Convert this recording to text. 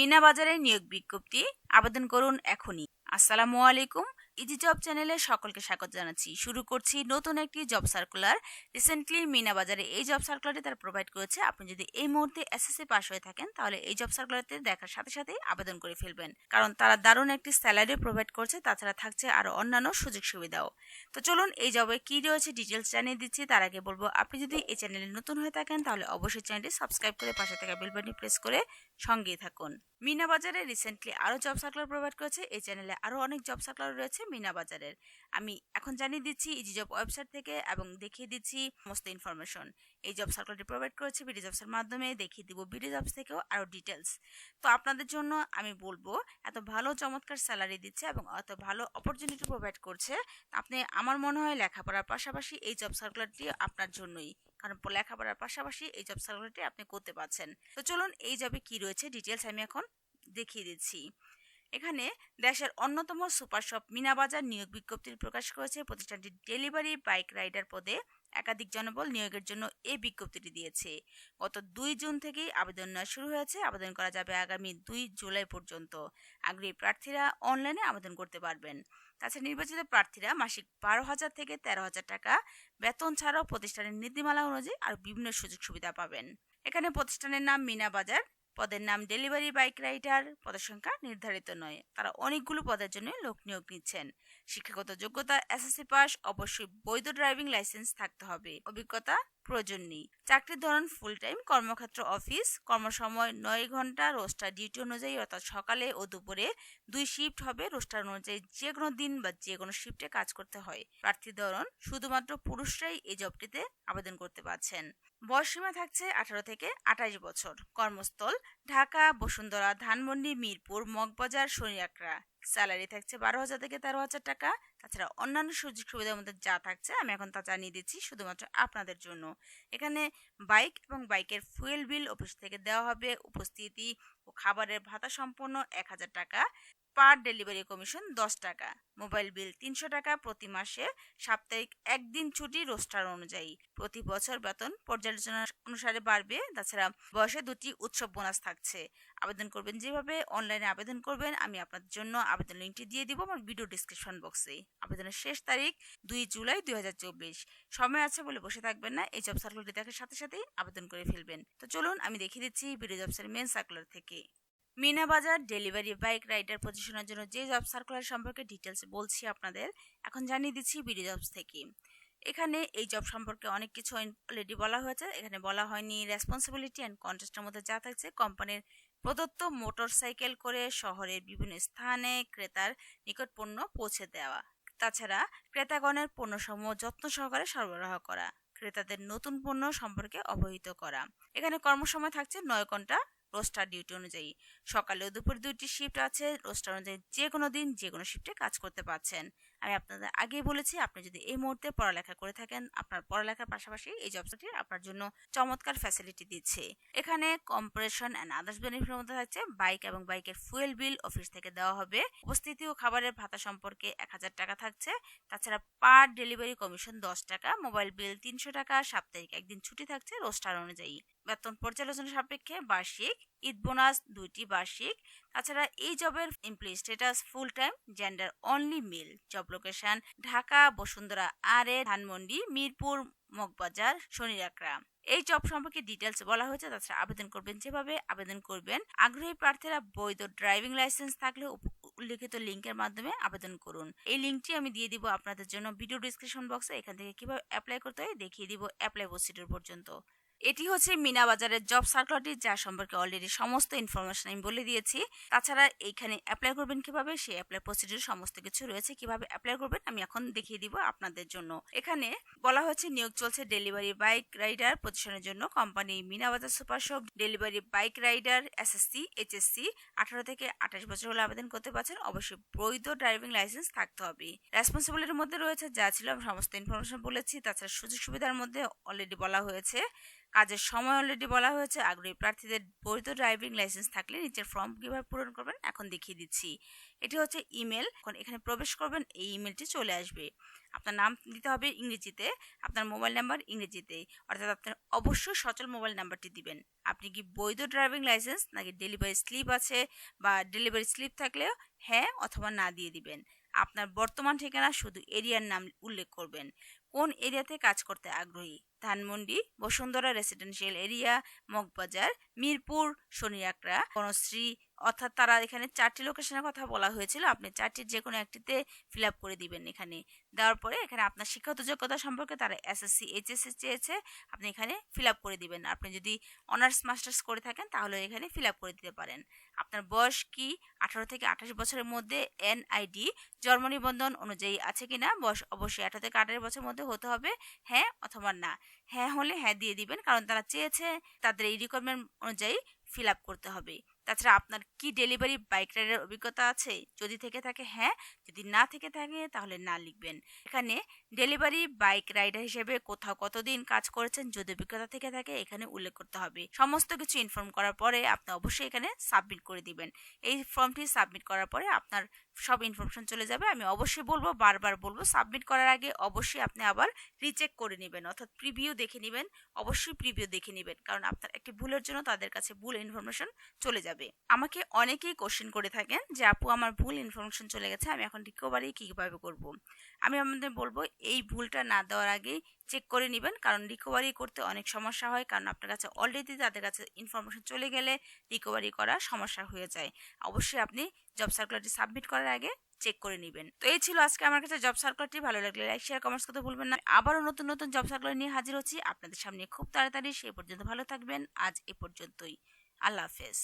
মিনা বাজারে নিয়োগ বিজ্ঞপ্তি। আবেদন করুন এখনই। আসসালামু আলাইকুম। ইজি জব চ্যানেলে সকলকে স্বাগত জানাচ্ছি। শুরু করছি নতুন একটি জব সার্কুলার। রিসেন্টলি মিনা বাজারে এই জব সার্কুলারটি তারা প্রোভাইড করেছে। আপনি যদি এই মুহূর্তে এসএসসি পাস হয়ে থাকেন, তাহলে এই জব সার্কুলারটি দেখার সাথে সাথেই আবেদন করে ফেলবেন। কারণ তারা দারুণ একটি স্যালারি প্রোভাইড করছে, তাছাড়া থাকছে আরও অন্যান্য সুযোগ সুবিধাও। তো চলুন এই জবে কি রয়েছে ডিটেলস জানিয়ে দিচ্ছি। তার আগে বলব, আপনি যদি এই চ্যানেলে নতুন হয়ে থাকেন, তাহলে অবশ্যই চ্যানেলটি সাবস্ক্রাইব করে পাশে থাকা বেল বাটনটি প্রেস করে সঙ্গেই থাকুন। মিনা বাজারে রিসেন্টলি আরও জব সার্কুলার প্রোভাইড করেছে। এই চ্যানেলে আরও অনেক জব সার্কুলার রয়েছে। মিনা বাজারের। আমি এখন জানিয়ে দিচ্ছি ইজি জব ওয়েবসাইট থেকে এবং দেখিয়ে দিচ্ছি সমস্ত ইনফরমেশন এই জব সার্কুলারটি প্রোভাইড করেছে বিডি জবসের মাধ্যমে। দেখিয়ে দিব বিডি জবস থেকেও আরও ডিটেলস তো আপনাদের জন্য আমি বলব, এত ভালো চমৎকার স্যালারি দিচ্ছে এবং এত ভালো অপরচুনিটি প্রোভাইড করছে। আপনি, আমার মনে হয় লেখাপড়ার পাশাপাশি এই জব সার্কুলারটি আপনার জন্যই। কারণ লেখাপড়ার পাশাপাশি এই জব সার্কুলারটি আপনি করতে পারছেন। তো চলুন, এই জবে কি রয়েছে ডিটেলস আমি এখন দেখিয়ে দিচ্ছি। এখানে দেশের অন্যতম সুপার শপ মিনাবাজার নিয়োগ বিজ্ঞপ্তি প্রকাশ করেছে। প্রতিষ্ঠানটি ডেলিভারি বাইক রাইডার পদে একাধিক জনবল নিয়োগের জন্য এই বিজ্ঞপ্তিটি দিয়েছে। গত দুই জুন থেকেই আবেদন নেওয়া শুরু হয়েছে। আবেদন করা যাবে আগামী দুই জুলাই পর্যন্ত। আগ্রহী প্রার্থীরা অনলাইনে আবেদন করতে পারবেন। তাছাড়া নির্বাচিত প্রার্থীরা মাসিক বারো হাজার থেকে তেরো হাজার টাকা বেতন ছাড়াও প্রতিষ্ঠানের নীতিমালা অনুযায়ী আর বিভিন্ন সুযোগ সুবিধা পাবেন। এখানে প্রতিষ্ঠানের নাম মিনা বাজার। পদের নাম ডেলিভারি বাইক রাইডার, পদের সংখ্যা নির্ধারিত নয়। তারা অনেকগুলো পদের জন্য লোক নিয়োগ নিচ্ছেন। শিক্ষাগত যোগ্যতা, এসএসসি পাস, অবশ্যই বৈধ ড্রাইভিং লাইসেন্স থাকতে হবে। অভিজ্ঞতা প্রয়োজন নেই। চাকরির ধরন ফুল টাইম কর্মক্ষেত্র অফিস কর্মসময় নয় ঘণ্টা রোস্টার ডিউটি অনুযায়ী, অর্থাৎ সকালে ও দুপুরে দুই শিফট হবে। রোস্টার অনুযায়ী যে কোনো দিন বা যে কোনো শিফটে কাজ করতে হয়। প্রার্থী ধরন, শুধুমাত্র পুরুষরাই এই জবটিতে আবেদন করতে পারছেন। বয়সসীমা থাকছে আঠারো থেকে আঠাশ বছর। কর্মস্থল, ঢাকা, বসুন্ধরা, ধানমন্ডি, মিরপুর, মগবাজার শনিয়াকড়া স্যালারি থাকছে বারো হাজার থেকে তেরো হাজার টাকা। তাছাড়া অন্যান্য সুযোগ সুবিধার মধ্যে যা থাকছে, আমি এখন তা জানিয়ে দিচ্ছি শুধুমাত্র আপনাদের জন্য। এখানে বাইক এবং বাইকের ফুয়েল বিল অফিস থেকে দেওয়া হবে। উপস্থিতি ও খাবারের ভাতা সম্পন্ন এক হাজার টাকা। পার ডেলিভারি কমিশন দশ টাকা। মোবাইল বিল তিনশো টাকা প্রতি মাসে, সাপ্তাহিক একদিন ছুটি রোস্টার অনুযায়ী। প্রতি বছর বেতন পর্যালোচনা অনুসারে বাড়বে, তাছাড়া বয়সে দুটি উৎসব বোনাস থাকছে। আবেদন করবেন যেভাবে অনলাইনে আবেদন করবেন, আমি আপনাদের জন্য আবেদন লিঙ্কটি দিয়ে দিব আমার ভিডিও ডিসক্রিপশন বক্সে। আবেদনের শেষ তারিখ দুই জুলাই দুই হাজার চব্বিশ। সময় আছে বলে বসে থাকবেন না, এই জব সার্কুলারটি দেখার সাথে সাথেই আবেদন করে ফেলবেন। তো চলুন, আমি দেখিয়ে দিচ্ছি ভিডিও জবসের মেন সার্কুলার থেকে। মিনা বাজার, ডেলিভারি বাইক রাইডার পজিশনের জন্য যে জব সার্কুলার সম্পর্কে ডিটেলস বলছি আপনাদের, এখন জানিয়ে দিচ্ছি বিডি জবস থেকে। এখানে এই জব সম্পর্কে অনেক কিছু অলরেডি বলা হয়েছে। এখানে বলা হয়নি রেসপন্সিবিলিটি অ্যান্ড কন্টেস্টের মধ্যে যা থাকছে। কোম্পানির প্রদত্ত মোটর সাইকেল করে শহরের বিভিন্ন স্থানে ক্রেতার নিকট পণ্য পৌঁছে দেওয়া। তাছাড়া ক্রেতাগণের পণ্যসমূহ যত্ন সহকারে সরবরাহ করা। ক্রেতাদের নতুন পণ্য সম্পর্কে অবহিত করা। এখানে কর্মসময় থাকছে নয় ঘণ্টা রোস্টার ডিউটি অনুযায়ী। সকালে ও দুপুর দুইটি শিফট আছে রোস্টার অনুযায়ী যে কোনো দিন যে কোনো শিফটে কাজ করতে পারছেন। আমি আপনাদের আগেই বলেছি, আপনি যদি এই মুহূর্তে পড়ালেখা করে থাকেন, আপনার পড়ালেখার পাশাপাশি এই জবটি আপনার জন্য চমৎকার ফ্যাসিলিটি দিচ্ছে। এখানে কম্পারেশন অ্যান্ড আদার্স বেনিফিটের মধ্যে থাকছে বাইক এবং বাইকের ফুয়েল বিল অফিস থেকে দেওয়া হবে। উপস্থিতি ও খাবারের ভাতা সম্পর্কে এক হাজার টাকা থাকছে। তাছাড়া পার ডেলিভারি কমিশন দশ টাকা মোবাইল বিল তিনশো টাকা, সাপ্তাহিক একদিন ছুটি থাকছে রোস্টার অনুযায়ী। বেতন পর্যালোচনা সাপেক্ষে বার্ষিক, ঈদ বোনাস দুইটি বার্ষিক, তাছাড়া এই জবের employee status full time gender only male job location Dhaka, Bashundhara, আর এ ধানমন্ডি, মিরপুর, মগবাজার শনিরাকড়া এই জব সম্পর্কে ডিটেলস বলা হয়েছে, তাছাড়া আবেদন করবেন যেভাবে আবেদন করবেন। আগ্রহী প্রার্থীরা বৈধ ড্রাইভিং লাইসেন্স থাকলে উল্লেখিত লিঙ্কের মাধ্যমে আবেদন করুন। এই লিঙ্কটি আমি দিয়ে দিব আপনাদের জন্য। ভিডিও ডিসক্রিপশন বক্সে এখান থেকে কীভাবে অ্যাপ্লাই করতে হয় দেখিয়ে দিব অ্যাপ্লাই প্রসিডিউর পর্যন্ত। এটি হচ্ছে মিনা বাজারের জব সার্কুলারটি, যা সম্পর্কে অলরেডি সমস্ত ইনফরমেশন আমি বলে দিয়েছি। তাছাড়া এইখানে অ্যাপ্লাই করবেন কীভাবে, সেই অ্যাপ্লাই প্রসিডিউর সমস্ত কিছু রয়েছে। কীভাবে অ্যাপ্লাই করবেন, আমি এখন দেখিয়ে দিব আপনাদের জন্য। এখানে বলা হচ্ছে নিয়োগ চলছে ডেলিভারি বাইক রাইডার পজিশনের জন্য। Company Meena Bazar super shop delivery bike rider SSC HSC আঠারো থেকে আঠাশ বছর হলে আবেদন করতে পারছেন। অবশ্যই বৈধ ড্রাইভিং লাইসেন্স থাকতে হবে। রেসপন্সিবিলিটির মধ্যে রয়েছে, যা ছিল আমি সমস্ত ইনফরমেশন বলেছি। তাছাড়া সুযোগ সুবিধার মধ্যে অলরেডি বলা হয়েছে। কাজের সময় অলরেডি বলা হয়েছে, আগ্রহী প্রার্থীদের বৈধ ড্রাইভিং লাইসেন্স থাকলে নিচের ফর্ম কীভাবে পূরণ করবেন এখন দেখিয়ে দিচ্ছি। এটি হচ্ছে ইমেল এখন এখানে প্রবেশ করবেন, এই ইমেলটি চলে আসবে। আপনার নাম দিতে হবে ইংরেজিতে, আপনার মোবাইল নাম্বার ইংরেজিতে, অর্থাৎ আপনার অবশ্যই সচল মোবাইল নাম্বারটি দিবেন। আপনি কি বৈধ ড্রাইভিং লাইসেন্স নাকি ডেলিভারি স্লিপ আছে বা ডেলিভারি স্লিপ থাকলেও হ্যাঁ অথবা না দিয়ে দিবেন? আপনার বর্তমান ঠিকানা শুধু এরিয়ার নাম উল্লেখ করবেন। কোন এরিয়াতে কাজ করতে আগ্রহী? ধানমন্ডি, বসুন্ধরা রেসিডেন্সিয়াল এরিয়া, মগবাজার, মিরপুর শনিয়াকড়া বনশ্রী অর্থাৎ তারা এখানে চারটি লোকেশনের কথা বলা হয়েছিল। আপনি চারটির যে কোনো একটিতে ফিল আপ করে দিবেন এখানে। দেওয়ার পরে এখানে আপনার শিক্ষাগত যোগ্যতা সম্পর্কে তারা এসএসসি এইচএসসি চেয়েছে, আপনি এখানে ফিল আপ করে দিবেন। আপনি যদি অনার্স মাস্টার্স করে থাকেন, তাহলে এখানে ফিল আপ করে দিতে পারেন। আপনার বয়স কি? আঠারো থেকে আঠাশ বছরের মধ্যে এনআইডি জন্ম নিবন্ধন অনুযায়ী আছে কিনা? বয়স অবশ্যই আঠারো থেকে আঠাশ বছরের মধ্যে হতে হবে হ্যাঁ অথবা না। হ্যাঁ হলে হ্যাঁ দিয়ে দিবেন, কারণ তারা চেয়েছে, তাদের এই রিকোয়ারমেন্ট অনুযায়ী ফিল আপ করতে হবে। তাছাড়া আপনার কি ডেলিভারি বাইক রাইডের অভিজ্ঞতা আছে? যদি থেকে থাকে হ্যাঁ যদি না থেকে থাকে, তাহলে না লিখবেন। এখানে ডেলিভারি বাইক রাইডার হিসেবে কোথাও কতদিন কাজ করেছেন, যদি অভিজ্ঞতা থেকে থাকে, এখানে উল্লেখ করতে হবে। সমস্ত কিছু ইনফর্ম করার পরে আপনি অবশ্যই এখানে সাবমিট করে দিবেন। এই ফর্মটি সাবমিট করার পরে আপনার সব ইনফরমেশন চলে যাবে। আমি অবশ্যই বলব, বারবার বলব সাবমিট করার আগে অবশ্যই আপনি আবার রিচেক করে নেবেন, অর্থাৎ প্রিভিউ দেখে নেবেন, অবশ্যই প্রিভিউ দেখে নেবেন, কারণ আপনার একটি ভুলের জন্য তাদের কাছে ভুল ইনফরমেশন চলে যাবে। আমাকে অনেকেই কোশ্চেন করে থাকেন যে, আপু, আমার ভুল ইনফরমেশন চলে গেছে, আমি এখন রিকভারি কীভাবে করব? আমি আপনাদের বলব, এই ভুলটা না দেওয়ার আগেই চেক করে নেবেন, কারণ রিকভারি করতে অনেক সমস্যা হয়, কারণ আপনার কাছে অলরেডি তাদের কাছে ইনফরমেশন চলে গেলে রিকভারি করা সমস্যা হয়ে যায়। অবশ্যই আপনি জব সার্কুলারটি সাবমিট করার আগে চেক করে নেবেন। তো এই ছিল আজকে আমার কাছে জব সার্কুলারটি ভালো লাগলে লাইক শেয়ার কমেন্টস করতে ভুলবেন না। আবারও নতুন নতুন জব সার্কুলার নিয়ে হাজির হচ্ছি। আপনাদের সামনে খুব তাড়াতাড়ি। সেই পর্যন্ত ভালো থাকবেন। আজ এ পর্যন্তই। আল্লাহ হাফেজ।